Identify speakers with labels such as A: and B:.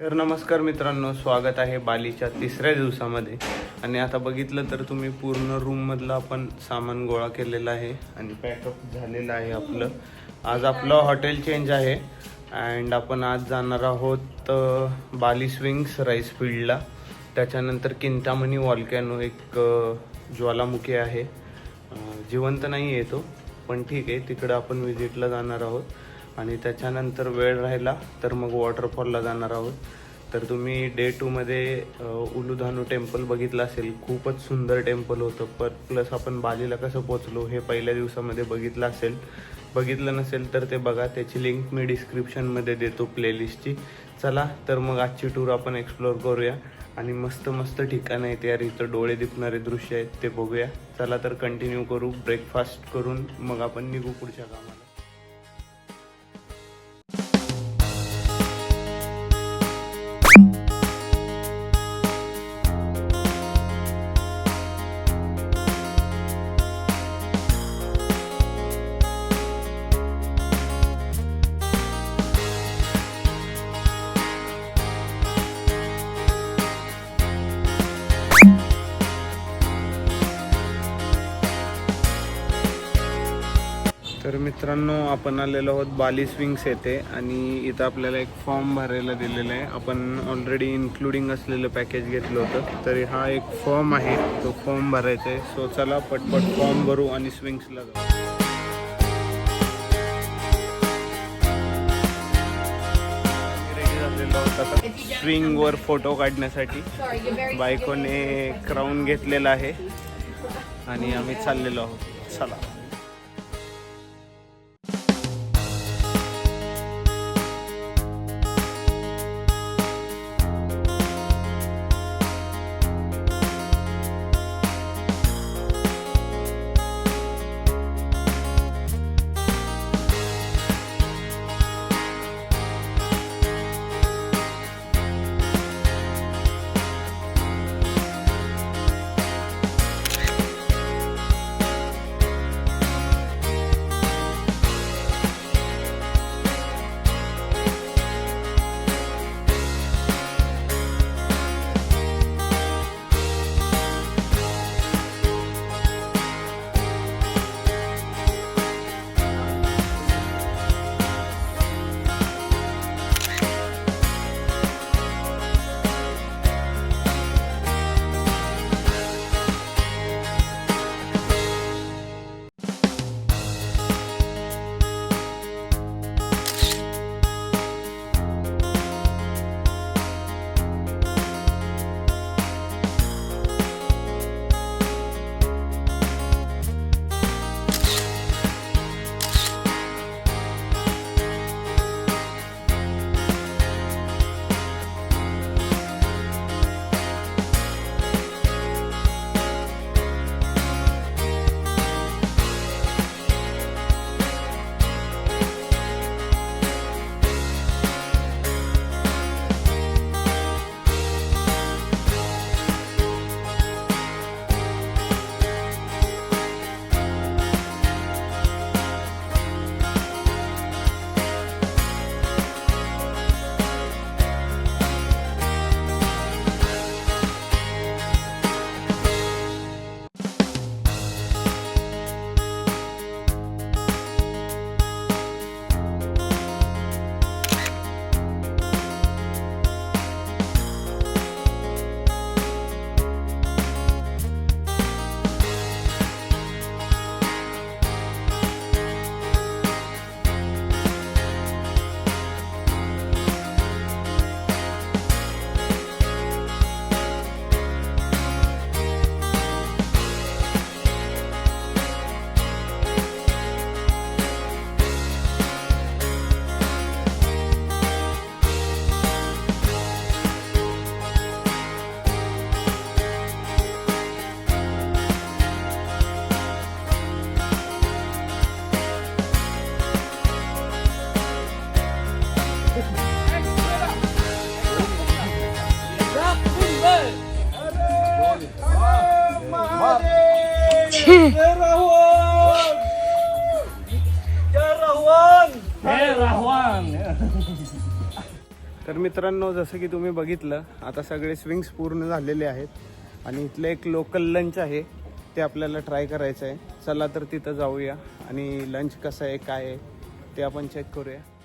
A: नमस्कार मित्रांनो स्वागत आहे बालीच्या तिसऱ्या दिवसामध्ये. आणि आता बघितलं तर तुम्ही पूर्ण रूममधलं आपण सामान गोळा केलेलं आहे आणि पॅकअप झालेलं आहे आपलं. आज आपलं हॉटेल चेंज आहे अँड आपण आज जाणार आहोत बाली स्विंग्स राईस फील्डला त्याच्यानंतर किंतामणी वॉल्कॅनो एक ज्वालामुखी आहे. जिवंत नाही आहे तो पण ठीक आहे तिकडं आपण व्हिजिटला जाणार आहोत. आणि त्याच्यानंतर वेळ राहिला तर मग वॉटरफॉलला जाणार आहोत. तर तुम्ही डे टूमध्ये उलुधानू टेम्पल बघितलं असेल खूपच सुंदर टेम्पल होतं. पर प्लस आपण बालीला कसं पोचलो हे पहिल्या दिवसामध्ये बघितलं असेल. बघितलं नसेल तर ते बघा त्याची लिंक मी डिस्क्रिप्शनमध्ये देतो प्लेलिस्टची चला तर मग आजची टूर आपण एक्सप्लोअर करूया. आणि मस्त मस्त ठिकाणं आहेत यार इथं डोळे दिपणारे दृश्य आहेत ते बघूया. चला तर कंटिन्यू करू. ब्रेकफास्ट करून मग आपण निघू पुढच्या कामाला. तर मित्रांनो आपण आलेलो आहोत बाली स्विंग्स येथे आणि इथं आपल्याला एक फॉर्म भरायला दिलेला आहे. आपण ऑलरेडी इन्क्लुडिंग असलेलं पॅकेज घेतलं होतं. तरी हा एक फॉर्म आहे. तो फॉर्म भरायचा आहे. सो चला पटपट फॉर्म भरू आणि स्विंग्सला जाऊ. आता स्विंगवर फोटो काढण्यासाठी बायकोने क्राऊन घेतलेला आहे. आणि आम्ही चाललेलो आहोत. चला. तर मित्रांनो जसं की तुम्ही बघितलं आता सगळे स्विंग्स पूर्ण झालेले आहेत आणि इथलं एक लोकल लंच आहे ते आपल्याला ट्राय करायचं आहे चला तर तिथं जाऊया आणि लंच कसं आहे काय आहे ते आपण चेक करूया.